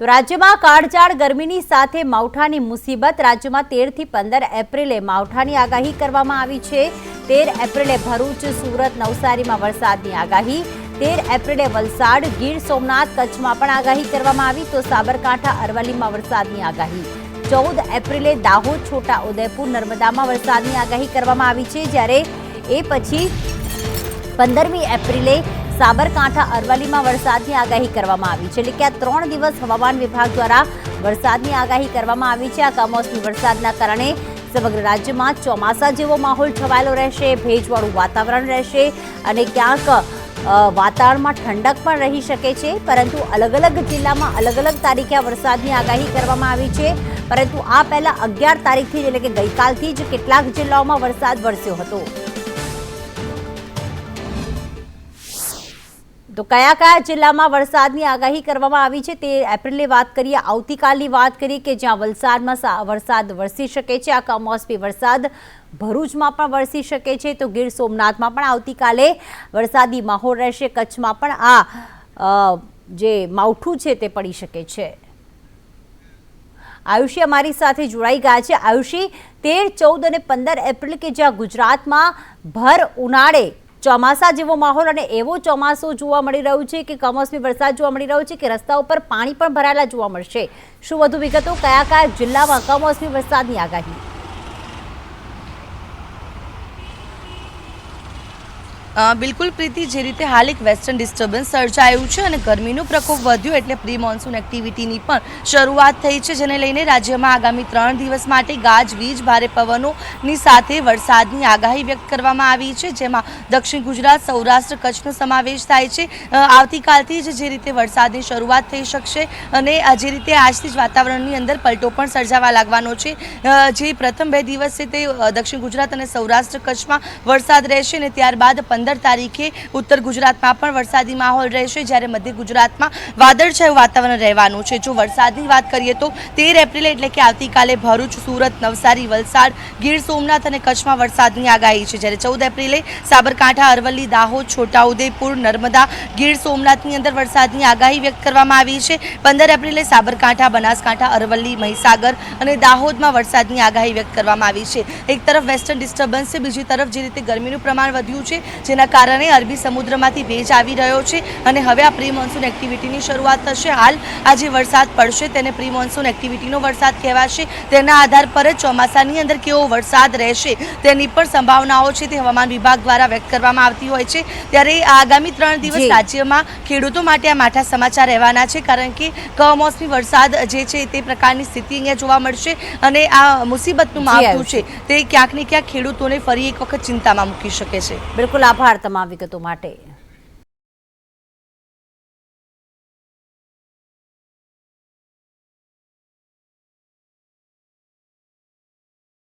તો રાજ્યમાં કાળઝાળ ગરમીની સાથે માવઠાની મુસીબત, રાજ્યમાં તેરથી પંદર એપ્રિલે માવઠાની આગાહી કરવામાં આવી છે. તેર એપ્રિલે ભરૂચ, સુરત, નવસારીમાં વરસાદની આગાહી. તેર એપ્રિલે વલસાડ, ગીર સોમનાથ કચ્છમાં પણ આગાહી કરવામાં આવી. તો સાબરકાંઠા, અરવલ્લીમાં વરસાદની આગાહી. ચૌદ એપ્રિલે દાહોદ, છોટા ઉદયપુર, નર્મદામાં વરસાદની આગાહી કરવામાં આવી છે. જ્યારે એ પછી પંદરમી એપ્રિલે સાબરકાંઠા અરવલ્લીમાં વરસાદની આગાહી કરવામાં આવી છે. એટલે કે આ ત્રણ દિવસ હવામાન વિભાગ દ્વારા વરસાદની આગાહી કરવામાં આવી છે. આ કમોસમી વરસાદના કારણે સમગ્ર રાજ્યમાં ચોમાસા જેવો માહોલ છવાયેલો રહેશે, ભેજવાળું વાતાવરણ રહેશે અને ક્યાંક વાતાવરણમાં ઠંડક પણ રહી શકે છે. પરંતુ અલગ અલગ જિલ્લામાં અલગ અલગ તારીખે વરસાદની આગાહી કરવામાં આવી છે. પરંતુ આ પહેલાં અગિયાર તારીખથી એટલે કે ગઈકાલથી જ કેટલાક જિલ્લાઓમાં વરસાદ વરસ્યો હતો. તો કયા કયા જિલ્લામાં વરસાદની આગાહી કરવામાં આવી છે તે એપ્રિલની વાત કરીએ, આવતીકાલની વાત કરીએ કે જ્યાં વલસાડમાં વરસાદ વરસી શકે છે આ કમોસમી વરસાદ ભરૂચમાં પણ વરસી શકે છે, તો ગીર સોમનાથમાં પણ આવતીકાલે વરસાદી માહોલ રહેશે, કચ્છમાં પણ આ જે માવઠું છે તે પડી શકે છે. આયુષી અમારી સાથે જોડાઈ ગયા છે. આયુષી, તેર, ચૌદ અને પંદર એપ્રિલ કે જ્યાં ગુજરાતમાં ભર ઉનાળે ચોમાસા જેવો માહોલ અને એવો ચોમાસું જોવા મળી રહ્યું છે કે કમોસમી વરસાદ જોવા મળી રહ્યો છે કે રસ્તા ઉપર પાણી પણ ભરાયેલા જોવા મળશે. શું વધુ વિગતો કયા કયા જિલ્લામાં કમોસમી વરસાદની આગાહી? બિલકુલ પ્રીતિ, જે રીતે હાલ એક વેસ્ટર્ન ડિસ્ટર્બન્સ સર્જાયું છે અને ગરમીનો પ્રકોપ વધ્યો એટલે પ્રી મોન્સૂન એક્ટિવિટીની પણ શરૂઆત થઈ છે, જેને લઈને રાજ્યમાં આગામી ત્રણ દિવસ માટે ગાજવીજ ભારે પવનોની સાથે વરસાદની આગાહી વ્યક્ત કરવામાં આવી છે, જેમાં દક્ષિણ ગુજરાત, સૌરાષ્ટ્ર કચ્છનો સમાવેશ થાય છે. આવતીકાલથી જ જે રીતે વરસાદની શરૂઆત થઈ શકશે અને જે રીતે આજથી જ વાતાવરણની અંદર પલટો પણ સર્જાવા લાગવાનો છે. જે પ્રથમ બે દિવસ છે તે દક્ષિણ ગુજરાત અને સૌરાષ્ટ્ર કચ્છમાં વરસાદ રહેશે અને ત્યારબાદ પંદર તારીખે ઉત્તર ગુજરાતમાં પણ વરસાદી માહોલ રહેશે, જ્યારે મધ્ય ગુજરાતમાં વાદળછાયું વાતાવરણ રહેવાનું છે. જો વરસાદની વાત કરીએ તો તેર એપ્રિલે એટલે કે આવતીકાલે ભરૂચ, સુરત, નવસારી, વલસાડ, ગીર સોમનાથ અને કચ્છમાં વરસાદની આગાહી છે. જ્યારે ચૌદ એપ્રિલે સાબરકાંઠા, અરવલ્લી, દાહોદ, છોટાઉદેપુર, નર્મદા, ગીર સોમનાથની અંદર વરસાદની આગાહી વ્યક્ત કરવામાં આવી છે. પંદર એપ્રિલે સાબરકાંઠા, બનાસકાંઠા, અરવલ્લી, મહીસાગર અને દાહોદમાં વરસાદની આગાહી વ્યક્ત કરવામાં આવી છે. એક તરફ વેસ્ટર્ન ડિસ્ટર્બન્સ છે, બીજી તરફ જે રીતે ગરમીનું પ્રમાણ વધ્યું છે જેના કારણે અરબી સમુદ્રમાંથી ભેજ આવી રહ્યો છે અને હવે આ પ્રી મોન્સૂન એક્ટિવિટીની શરૂઆત થશે. હાલ આ જે વરસાદ પડશે તેને પ્રી મોન્સૂન એક્ટિવિટીનો વરસાદ કહેવાશે. તેના આધાર પર જ ચોમાસાની અંદર કેવો વરસાદ રહેશે તેની પણ સંભાવનાઓ છે તે હવામાન વિભાગ દ્વારા વ્યક્ત કરવામાં આવતી હોય છે. ત્યારે આગામી ત્રણ દિવસ રાજ્યમાં ખેડૂતો માટે આ માઠા સમાચાર રહેવાના છે કારણ કે કમોસમી વરસાદ જે છે તે પ્રકારની સ્થિતિ અહીંયા જોવા મળશે અને આ મુસીબતનું માવઠું છે તે ક્યાંક ને ક્યાંક ખેડૂતોને ફરી એક વખત ચિંતામાં મૂકી શકે છે. બિલકુલ આભાર તમામ વિગતો માટે.